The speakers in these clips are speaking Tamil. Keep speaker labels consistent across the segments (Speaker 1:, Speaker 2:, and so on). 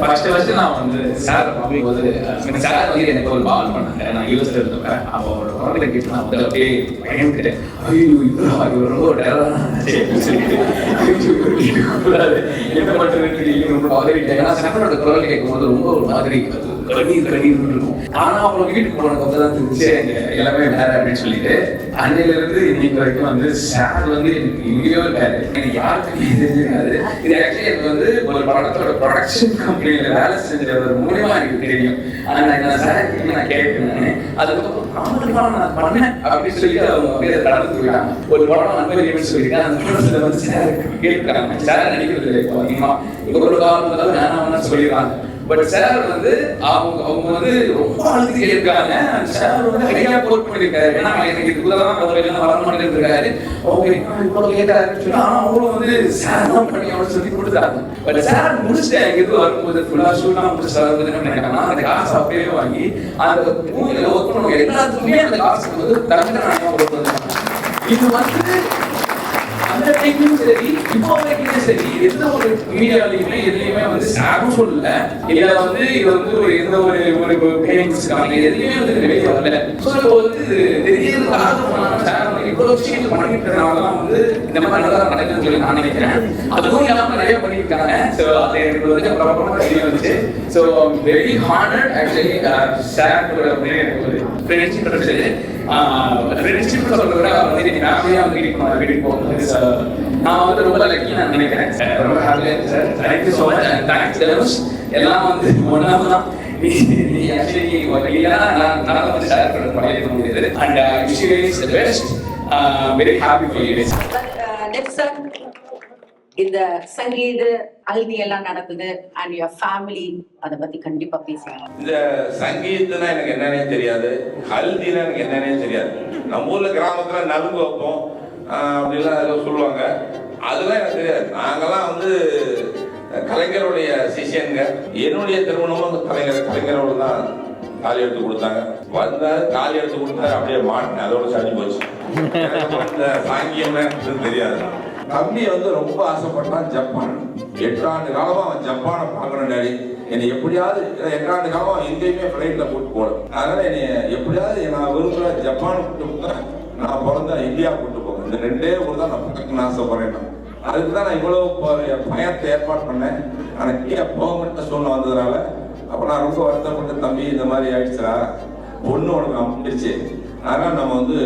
Speaker 1: ஃபர்ஸ்ட் ஃபர்ஸ்ட் நான் வந்து சார் பார்க்கும்போது சார் வந்து எனக்கு ஒரு பால் பண்ணாங்க. நான் யூஎஸ்ல இருந்தேன் அப்போ ஒரு குழந்தை கிட்ட நான் வந்து அப்படியே பயந்துட்டேன். ஐயோ இவ்வளோ இவர் ரொம்ப டெரரான சொல்லிட்டு கூடாது என்ன பண்ணுறது ரொம்ப பதறிட்டேன் ஏன்னா சாரோட குரல் கேட்கும்போது ரொம்ப ஒரு மாதிரி அது கண்ணீர் இருக்கும் ஆனா அவங்க வீட்டுக்கு போனதுக்கு அப்புறம் தான் தெரிஞ்சு எங்க எல்லாமே வேற அப்படின்னு சொல்லிட்டு அன்னையில இருந்து இன்னைக்கு வரைக்கும் வந்து சார் வந்து எனக்கு எங்கேயோ இருக்காரு. எனக்கு யாருக்குமே தெரிஞ்சிருக்காது இது ஆக்சுவலி எனக்கு வந்து ஒரு படத்தோட ப்ரொடக்ஷன் கம்பெனியில வேலை செஞ்சவர் மூலியமா எனக்கு தெரியும். ஆனா நான் சார் நான் கேட்கிறேன் அதுக்கப்புறம் படம் நான் பண்ணேன் அப்படின்னு சொல்லி அவங்க அப்படியே கடந்து போயிட்டாங்க. ஒரு படம் நண்பர் சொல்லிட்டு அந்த படத்துல வந்து சார் கேட்கிறாங்க சார் நடிக்கிறது இல்லை இப்போ அதிகமா. ஒரு காரணத்தால வேணாம்னு சொல்லிடுறாங்க. பட் சார் வந்து அவங்க அவங்க வந்து ரொம்ப அழுத்தி இருக்காங்க சார் வந்து ஐயா போட் பண்ணிருக்காரு ஏன்னா எனக்கு இதுக்குள்ளதான் அவர் எல்லாம் வர இருக்காரு அவங்க இவ்வளவு கேட்கறாருன்னு சொல்லி ஆனா அவங்களும் வந்து சார் தான் பண்ணி அவர் சொல்லி கொடுத்தாங்க. பட் சார் முடிச்சுட்டேன் எனக்கு இது வரும்போது ஃபுல்லா ஷூட்லாம் முடிச்சு சார் வந்து என்ன அந்த காசு அப்படியே வாங்கி அந்த மூவில ஒர்க் பண்ணுவாங்க எல்லாத்துக்குமே அந்த காசு வந்து தங்க கொடுத்தாங்க இது வந்து அந்த டைம்லயும் சரி இப்போ வரைக்குமே சரி எந்த ஒரு மீடியாலையுமே எதுலையுமே வந்து சாரும் சொல்லல இல்ல வந்து இது வந்து ஒரு எந்த ஒரு ஒரு பேமெண்ட்ஸ் காரணம் எதுலையுமே வந்து வெளியே வரல. ஸோ இப்போ வந்து இது சார் இவ்வளவு விஷயங்கள் பண்ணிக்கிறதுனால தான் வந்து இந்த மாதிரி நல்லா நடக்குதுன்னு சொல்லி நான் நினைக்கிறேன். அதுவும் இல்லாம நிறைய பண்ணியிருக்காங்க. ஸோ அது எனக்கு வந்து ப்ராப்பராக தெரிய வந்துச்சு. So very honoured actually sir கூட வந்து எனக்கு ஒரு ஃப்ரெண்ட்ஷிப் ஃப்ரெண்ட்ஷிப் சொல்றத விட அவர் வந்து வந்து வீட்டுக்கு போகும்போது. So, நான் வந்து ரொம்ப லக்கி நான் நினைக்கிறேன். சார் ரொம்ப ஹாப்பியாக இருக்கு sir thank you so much and thanks Dhanush எல்லாம் வந்து ஒன்றாக தான் நீ நீ ஆக்சுவலி இல்லைன்னா நான் நான் வந்து ஷேர் பண்ண பண்ணியிருக்க முடியாது and wish you is the best very happy for you
Speaker 2: next இந்த சங்கீத ஹல்தி எல்லாம் நடக்குது அண்ட் யுவர் ஃபேமிலி அதை பத்தி கண்டிப்பா பேசுங்க.
Speaker 3: இந்த சங்கீதம்னா எனக்கு என்னன்னே தெரியாது ஹல்தினா எனக்கு என்னன்னே தெரியாது. நம்ம ஊர்ல கிராமத்துல நலுங்கு வைப்போம் அப்படிலாம் அதில் சொல்லுவாங்க. அதெல்லாம் எனக்கு தெரியாது. நாங்கெல்லாம் வந்து கலைஞருடைய சிஷியனுங்க என்னுடைய திருமணமும் கலைஞர் கலைஞரோடு தான் தாலி எடுத்து கொடுத்தாங்க. வந்தாரு தாலி எடுத்து கொடுத்தாரு அப்படியே மாட்டினேன். அதோட சரி போச்சு. சாங்கியம் தெரியாது. தம்பி வந்து ரொம்ப ஆசைப்பட்டான் ஜப்பான். எட்டாண்டு காலமா அவன் ஜப்பானை பார்க்கணும் டாடி. என்னை எப்படியாவது எட்டாண்டு எட்டு காலமா அவன் எங்கேயுமே ஃப்ளைட்ல கூட்டு போகல. அதனால என்னை எப்படியாவது நான் விரும்புற ஜப்பானை கூட்டு போக நான் பிறந்த இந்தியா கூட்டு போக இந்த ரெண்டே ஊர் தான் நான் பார்க்கணும்னு ஆசைப்படுறேன் அதுக்கு தான் நான் இவ்வளவு பயத்தை ஏற்பாடு பண்ணேன். ஆனால் கீழே போக மட்டும் சூழ்நிலை வந்ததுனால அப்ப நான் ரொம்ப வருத்தப்பட்டு தம்பி இந்த மாதிரி ஆயிடுச்சுடா. பொண்ணு உனக்கு அமைஞ்சிருச்சு அதனால நம்ம வந்து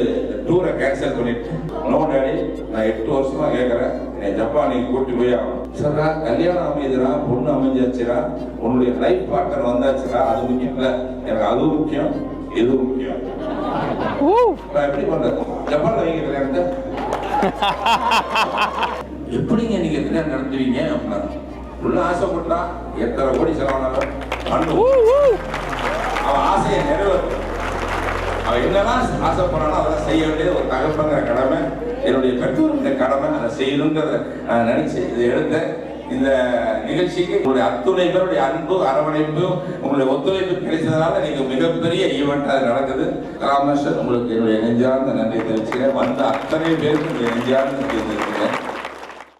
Speaker 3: டூரை கேன்சல் பண்ணிட்டு நோ டாடி நான் எட்டு வருஷமா கேட்கறேன் என்னை ஜப்பான் நீ கூட்டி போய் ஆகணும். சார் கல்யாணம் அமையுதுடா. பொண்ணு அமைஞ்சாச்சுடா. உன்னுடைய லைஃப் பார்ட்னர் வந்தாச்சுடா. அது முக்கியம் இல்ல. எனக்கு அது முக்கியம் இது முக்கியம். நான் எப்படி பண்றது ஜப்பான்ல வைங்க கல்யாணத்தை? எப்படிங்க நீங்க கல்யாணம் நடத்துவீங்க? அப்படின்னா உள்ள ஆசைப்பட்டா எத்தனை கோடி செலவானாலும் அவன் ஆசையை நிறைவேற்றும். அவன் என்னெல்லாம் ஆசைப்படுறானோ அதெல்லாம் செய்ய வேண்டியது ஒரு தகப்பங்கிற கடமை. என்னுடைய பெற்றோருடைய கடமை அதை செய்யணுங்கிறத நான் நினைச்சு இதை எடுத்தேன் இந்த நிகழ்ச்சிக்கு உங்களுடைய அத்துணை பேருடைய அன்பு அரவணைப்பு உங்களுடைய ஒத்துழைப்பு கிடைச்சதுனால நீங்க மிகப்பெரிய ஈவெண்ட் அது நடக்குது. ராமேஸ்வர் உங்களுக்கு என்னுடைய நெஞ்சார்ந்த நன்றி தெரிவிச்சுக்கிறேன். வந்த அத்தனை பேருக்கு நெஞ்சார்ந்த தெரிவிச்சுக்கிறேன்.